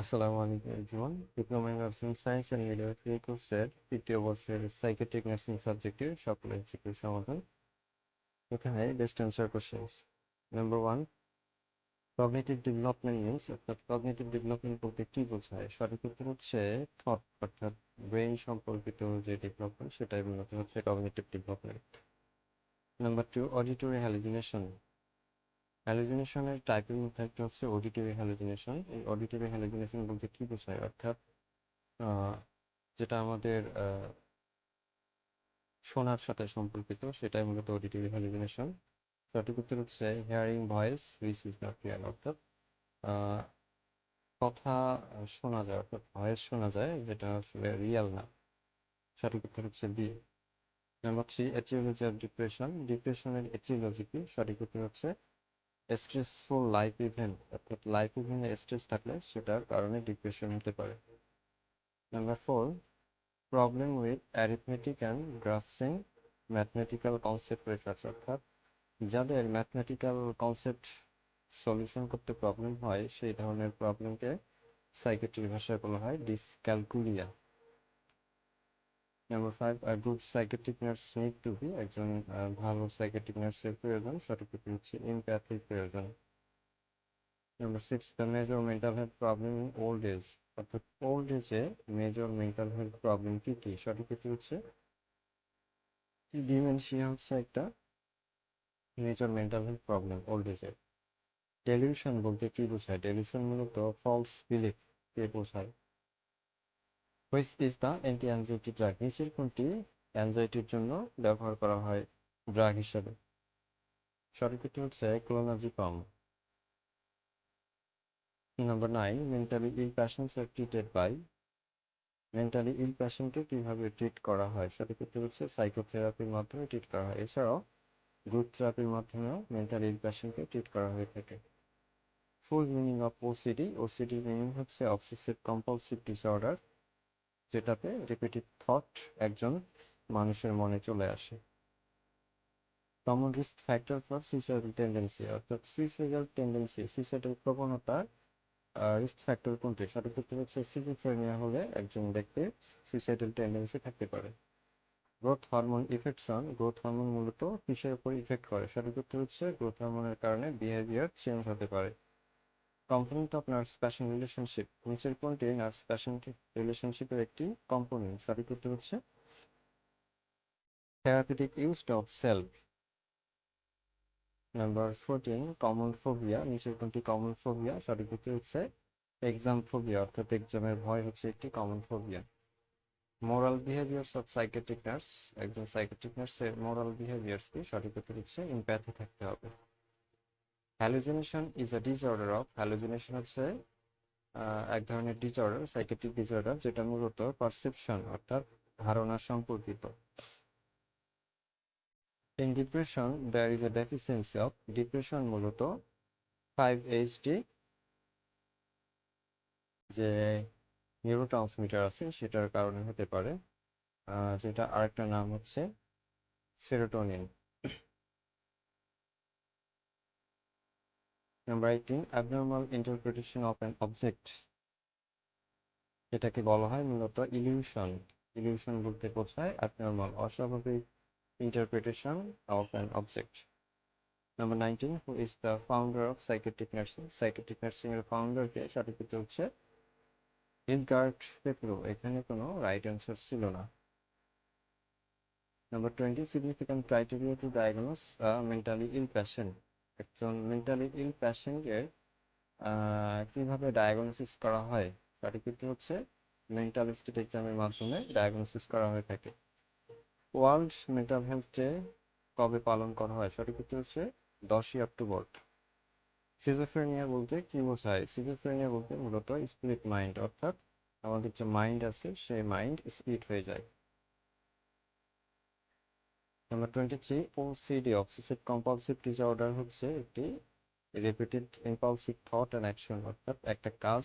আসসালামু আলাইকুম everyone. Diploma in nursing science and midwifery কোর্সের তৃতীয় বর্ষের সাইকেট্রিক নার্সিং সাবজেক্টের সকল এমসিকিউ সমাধান। এখানে best answer questions number one cognitive development means অর্থাৎ কগনিটিভ ডেভেলপমেন্ট বলতে কি বোঝায়? সঠিক উত্তর হচ্ছে থট অর্থাৎ ব্রেইন সম্পর্কিত যে ডেভেলপমেন্ট সেটাই মূলত হচ্ছে cognitive development number two auditory hallucination হ্যালুজিনেশনের টাইপের মধ্যে একটা হচ্ছে অডিটরি হ্যালুজিনেশন এই অডিটরি হ্যালুজিনেশন বলতে কি বোঝায়? অর্থাৎ যেটা আমাদের শোনার সাথে সম্পর্কিত, সেটাই মূলত অডিটরি হ্যালুজিনেশন সঠিক উত্তর হচ্ছে hearing voice which is not real অর্থাৎ কথা শোনা যায়, অর্থাৎ ভয়েস শোনা যায়, যেটা আসলে রিয়েল না। সঠিক উত্তর হচ্ছে B number three aetiology of depression ডিপ্রেশনের এটিওলজি কি সঠিক উত্তর হচ্ছে স্ট্রেসফুল লাইফ ইভেন্ট অর্থাৎ লাইফ ইভেন্টে স্ট্রেস থাকলে সেটার কারণে ডিপ্রেশন হতে পারে। Number four problem with arithmetic and grasping mathematical concept refers অর্থাৎ যাদের ম্যাথমেটিক্যাল কনসেপ্ট সলিউশন করতে প্রবলেম হয়, সেই ধরনের প্রবলেমকে সাইকেট্রিক ভাষায় বলা হয় dyscalculia number five good psychiatric nurse need to be একজন ভালো সাইকেট্রিক নার্সের প্রয়োজন, সঠিক হচ্ছে ইমপ্যাথির প্রয়োজন। Number six the major mental health problem in old age অর্থাৎ ওল্ড এজে মেজর মেন্টাল হেলথ প্রবলেম কি কি? সঠিক হচ্ছে ডিমেনশিয়া হচ্ছে একটা major mental health problem old এজে ডেলিউশন বলতে কি বোঝায়? ডেলিউশন মূলত ফলস বিলিফ কে বোঝায়। Which is the anti anxiety drug নিচের কোনটি অ্যাংজাইটির জন্য ব্যবহার করা হয় ড্রাগ হিসেবে। সঠিক উত্তর হচ্ছে clonazepam number nine mentally ill patients are treated by mentally ill প্যাশেন্টকে কীভাবে ট্রিট করা হয়? সঠিক উত্তর হচ্ছে সাইকোথেরাপির মাধ্যমে ট্রিট করা হয়। এছাড়াও গ্রুপ থেরাপির মাধ্যমেও মেন্টাল ইল প্যাশেন্টকে ট্রিট করা হয়ে থাকে। Full meaning of OCD OCD meaning হচ্ছে অবসেসিভ কম্পালসিভ ডিসঅর্ডার যেটাতে রিপিটেড থট একজন মানুষের মনে চলে আসে। Common risk factor for suicidal tendency অর্থাৎ সুইসাইডাল টেন্ডেন্সি সুইসাইডাল প্রবণতার রিস্ক ফ্যাক্টর কোনটি? সঠিক উত্তর হচ্ছে সিজোফ্রেনিয়া হলে একজন ব্যক্তির সুইসাইডাল টেন্ডেন্সি থাকতে পারে। Growth hormone effects on growth hormone মূলত কিসের উপর ইফেক্ট করে? সঠিক উত্তর হচ্ছে গ্রোথ হরমোনের কারণে বিহেভিয়ার চেঞ্জ হতে পারে। Component of nurse patient relationship নিচের কোনটি নার্স প্যাশন রিলেশনশিপের একটি কম্পোনেন্ট সঠিক উত্তর হচ্ছে। Therapeutic use of self number fourteen common phobia নিচের কোনটি কমন ফোবিয়া সঠিক উত্তর হচ্ছে। এক্সাম ফোবিয়া অর্থাৎ এক্সামের ভয় হচ্ছে একটি common phobia moral behaviours of psychiatric nurse একজন সাইকেট্রিক নার্সের মোরাল বিহেভিয়ার্স কি সঠিক উত্তর হচ্ছে ইম্প্যাথি থাকতে হবে। Hallucination is a disorder of hallucination হচ্ছে এক ধরনের ডিসঅর্ডার সাইকেট্রিক ডিসঅর্ডার যেটা মূলত পারসেপশন অর্থাৎ ধারণা সম্পর্কিত। In depression there is a deficiency of depression মূলত ফাইভ এইচডি যে নিউরো ট্রান্সমিটার আছে, সেটার কারণে হতে পারে যেটা আরেকটা নাম হচ্ছে serotonin number eighteen abnormal interpretation of an object এটাকে বলা হয় মূলত ইলিউশন ইলিউশন বলতে বোঝায় অ্যাবনর্মাল অস্বাভাবিক interpretation of an object number nineteen who is the founder of psychiatric nursing psychiatric nursing এর ফাউন্ডারকে সঠিক উত্তর হচ্ছে হিলগার্ড পেপ্রো এখানে কোনো রাইট অ্যান্সার ছিল না। Number twenty significant criteria to diagnose mentally ill patient একজন মেন্টালি ইল প্যাশেন্টের কীভাবে ডায়াগনোসিস করা হয় উত্তর হচ্ছে মেন্টাল স্টেট এক্সামের মাধ্যমে ডায়াগনোসিস করা হয়ে থাকে। ওয়ার্ল্ড মেন্টাল হেলথ ডে কবে পালন করা হয়, সঠিক উত্তর হচ্ছে দশই অক্টোবর। সিজোফ্রেনিয়া বলতে কি বোঝায়? সিজোফ্রেনিয়া বলতে মূলত স্পিরিট মাইন্ড অর্থাৎ আমাদের যে মাইন্ড আছে, সেই মাইন্ড স্পিরিট হয়ে যায়। Number twenty three OCD obsessive compulsive disorder হচ্ছে একটি repeated impulsive thought and action অর্থাৎ একটা কাজ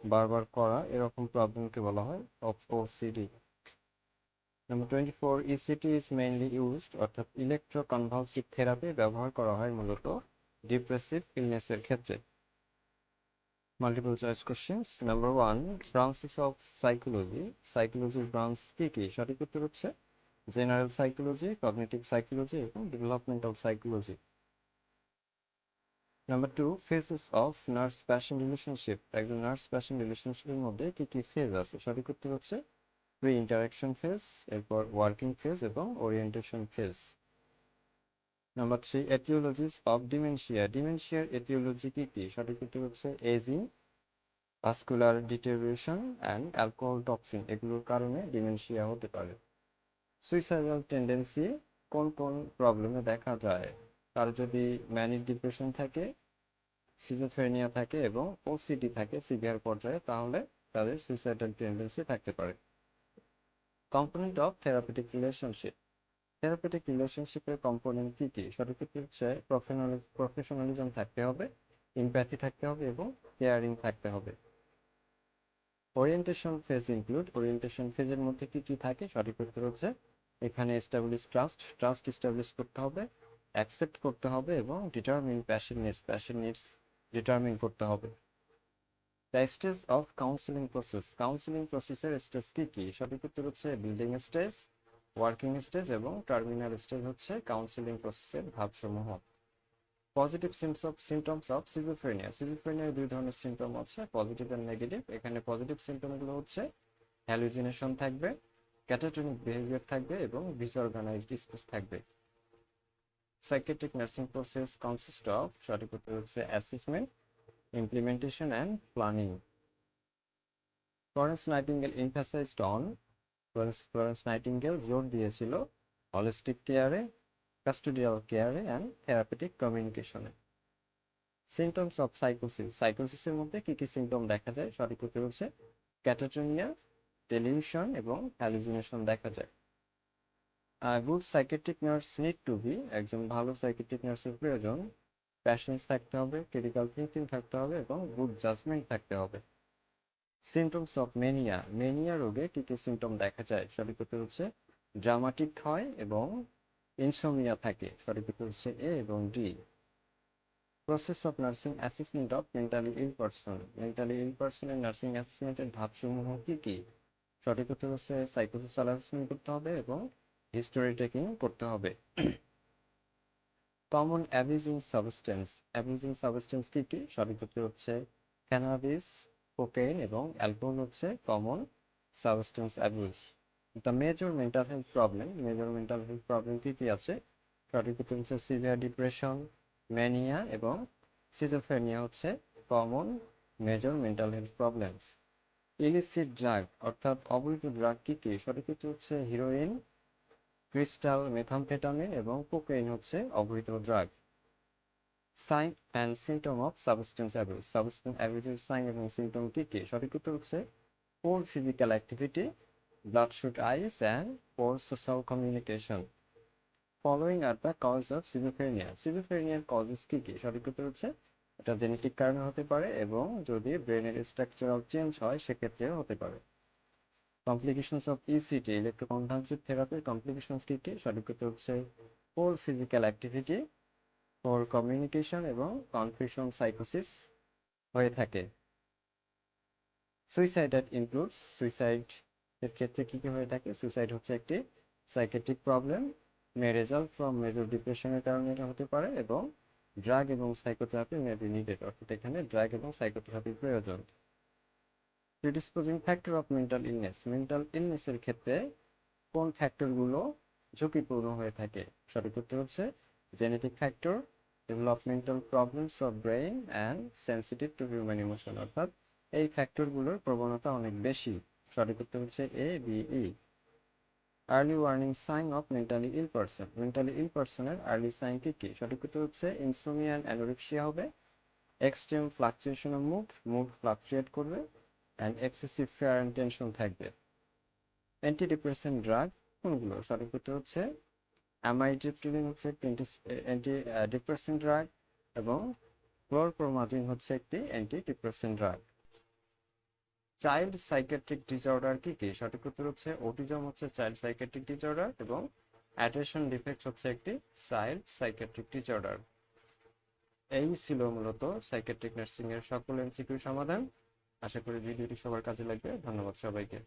বারবার করা, এরকম প্রবলেমকে বলা হয় OCD number twenty four ECT is mainly used অর্থাৎ ইলেকট্রোকনভালসিভ থেরাপি ব্যবহার করা হয় মূলত ডিপ্রেসিভ ইলনেসের ক্ষেত্রে। Multiple choice questions number one branches of psychology সাইকোলজির branch কি কি? সঠিক উত্তর হচ্ছে জেনারেল সাইকোলজি, কগনিটিভ সাইকোলজি এবং developmental psychology. Number two phases of nurse patient relationship একজন নার্স প্যাশন রিলেশনশিপের মধ্যে কি কি ফেজ আছে? সঠিক উত্তর হচ্ছে প্রি ইন্টারাকশন ফেজ এরপর ওয়ার্কিং ফেজ এবং orientation phase number three aetiologies of dementia ডিমেনশিয়ার aetiology কি কি? সঠিক উত্তর হচ্ছে ageing vascular deterioration and alcohol toxin এগুলোর কারণে ডিমেনশিয়া হতে পারে। সুইসাইডাল টেন্ডেন্সি কোন কোন প্রবলেমে দেখা যায়? তার যদি ম্যানিক ডিপ্রেশন থাকে সিজোফ্রেনিয়া থাকে এবং ওসিডি থাকে সিভিয়ার পর্যায়ে, তাহলে তাদের সুইসাইডাল টেন্ডেন্সি থাকতে পারে। Component of therapeutic relationship therapeutic রিলেশনশিপের কম্পোনেন্ট কি কি? সঠিক হচ্ছে প্রফেশনালিজম থাকতে হবে ইমপ্যাথি থাকতে হবে এবং কেয়ারিং থাকতে হবে। ওরিয়েন্টেশন ফেজ ইনক্লুড ওরিয়েন্টেশন ফেজের মধ্যে কি কি থাকে? সঠিক উত্তর হচ্ছে এখানে এস্টাবলিশ ট্রাস্ট ট্রাস্ট এস্টাবলিশ করতে হবে অ্যাকসেপ্ট করতে হবে এবং determine patient needs patient needs determine করতে হবে। The stage of counselling process counselling প্রসেসের স্টেজ কি কি? সঠিক উত্তর হচ্ছে বিল্ডিং স্টেজ ওয়ার্কিং স্টেজ এবং টার্মিনাল স্টেজ হচ্ছে কাউন্সিলিং প্রসেসের ধাপসমূহ পজিটিভ সিমটমস অফ সিজোফ্রেনিয়া সিজোফ্রেনিয়ার দুই ধরনের সিমটম আছে পজিটিভ এন্ড নেগেটিভ এখানে পজিটিভ সিমটমগুলো হচ্ছে হ্যালুজিনেশন থাকবে ক্যাটাটনিক বিহেভিয়ার থাকবে এবং ডিসঅর্গানাইজড স্পেস থাকবে। Psychiatric nursing process consist of সঠিক উত্তর হচ্ছে assessment implementation and planning Florence Nightingale emphasised on Florence Nightingale জোর দিয়েছিল হলিস্টিক কেয়ারে কাস্টোডিয়াল কেয়ারে অ্যান্ড থেরাপিটিক কমিউনিকেশনে সিমটমস অফ সাইকোসিস সাইকোসিসের মধ্যে কি কি সিমটম দেখা যায়? সঠিক উত্তর হচ্ছে ক্যাটাটোনিয়া টেলিভিশন এবং হ্যালুজিনেশন দেখা যায়। Good psychiatric nurse need to be একজন ভালো সাইকেট্রিক নার্সের প্রয়োজন। প্যাশনেস থাকতে হবে ক্রিটিক্যাল থিঙ্কিং থাকতে হবে এবং গুড জাজমেন্ট থাকতে হবে। সিমটমস অফ মেনিয়া মেনিয়া রোগে কি কি সিমটম দেখা যায়? সঠিক উত্তর হচ্ছে ড্রামাটিক হয় এবং ইনসোমিয়া থাকে সঠিক হচ্ছে এ এবং D process of nursing assessment of mentally ill person mentally ill পার্সনের নার্সিং অ্যাসেসমেন্টের ধাপসমূহ কি কি? সঠিক উত্তর হচ্ছে সাইকোসোশাল অ্যাসেসমেন্ট করতে হবে এবং হিস্টোরি টেকিং করতে হবে। Common abusing substance abusing substance কি কি? সঠিক উত্তর হচ্ছে ক্যানাবিস কোকেইন এবং অ্যালকোহল হচ্ছে common substance abuse the major mental health problem major mental health problem কি কি আছে? উত্তর হচ্ছে সিভিয়ার ডিপ্রেশন ম্যানিয়া এবং সিজোফ্রেনিয়া হচ্ছে common major mental health problems illicit drug অর্থাৎ অবৈধ ড্রাগ কি কি? সঠিক হচ্ছে হিরোইন ক্রিস্টাল মেথামফেটামিন এবং কোকেইন হচ্ছে অবৈধ drug sign and symptom of substance abuse substance অ্যাবিউজের sign এবং সিমটম কি কি? সঠিক হচ্ছে poor physical activity bloodshot eyes and poor social communication. Following are the cause of schizophrenia. Schizophrenia causes কি কি? সঠিক উত্তর হচ্ছে এটা জেনেটিক কারণে হতে পারে এবং যদি ব্রেনের স্ট্রাকচারাল চেঞ্জ হয়, সেক্ষেত্রেও হতে পারে। কমপ্লিকেশনস অফ ইসিটি ইলেকট্রোকনভালসিভ থেরাপির কমপ্লিকেশনস কি কি? সঠিক উত্তর হচ্ছে poor physical activity poor communication এবং কনফিউশন সাইকোসিস হয়ে থাকে। সুইসাইড ইনক্লুডস সুইসাইড এর ক্ষেত্রে কি কি হয়ে থাকে? সুইসাইড হচ্ছে একটি psychiatric problem may result from major ডিপ্রেশনের কারণে হতে পারে এবং ড্রাগ এবং সাইকোথেরাপি মে বি নিডেড অর্থাৎ এখানে ড্রাগ এবং সাইকোথেরাপির প্রয়োজন। Predisposing factor of mental illness mental ইলনেসের ক্ষেত্রে কোন ফ্যাক্টরগুলো ঝুঁকিপূর্ণ হয়ে থাকে? সঠিক উত্তর হচ্ছে genetic factor developmental problems of brain and sensitive to human emotion অর্থাৎ এই ফ্যাক্টরগুলোর প্রবণতা অনেক বেশি। সঠিক উত্তর হচ্ছে A B E early warning sign of mentally ill person mentally ill পারসনের early sign কি কি? সঠিক উত্তর হচ্ছে ইনসোমিয়া অ্যান্ড অ্যানোরেক্সিয়া হবে। Extreme fluctuation of mood mood fluctuate করবে। And excessive fear and tension থাকবে। অ্যান্টি ডিপ্রেসেন্ট ড্রাগ কোনগুলো সঠিক উত্তর হচ্ছে অ্যামাইড্রিপ্টিলিন হচ্ছে অ্যান্টি ডিপ্রেসেন্ট ড্রাগ এবং ক্লোরপ্রোমাজিন হচ্ছে একটি antidepressant drug child psychiatric disorder কি কি? সঠিক উত্তর হচ্ছে অটিজম হচ্ছে চাইল্ড সাইকেট্রিক ডিসঅর্ডার এবং অ্যাটেনশন ডিফেক্ট হচ্ছে একটি চাইল্ড সাইকেট্রিক ডিসঅর্ডার। এই ছিল মূলত সাইকেট্রিক নার্সিং এর সকল এমসিকিউ সমাধান। আশা করি ভিডিওটি সবার কাজে লাগবে। ধন্যবাদ সবাইকে।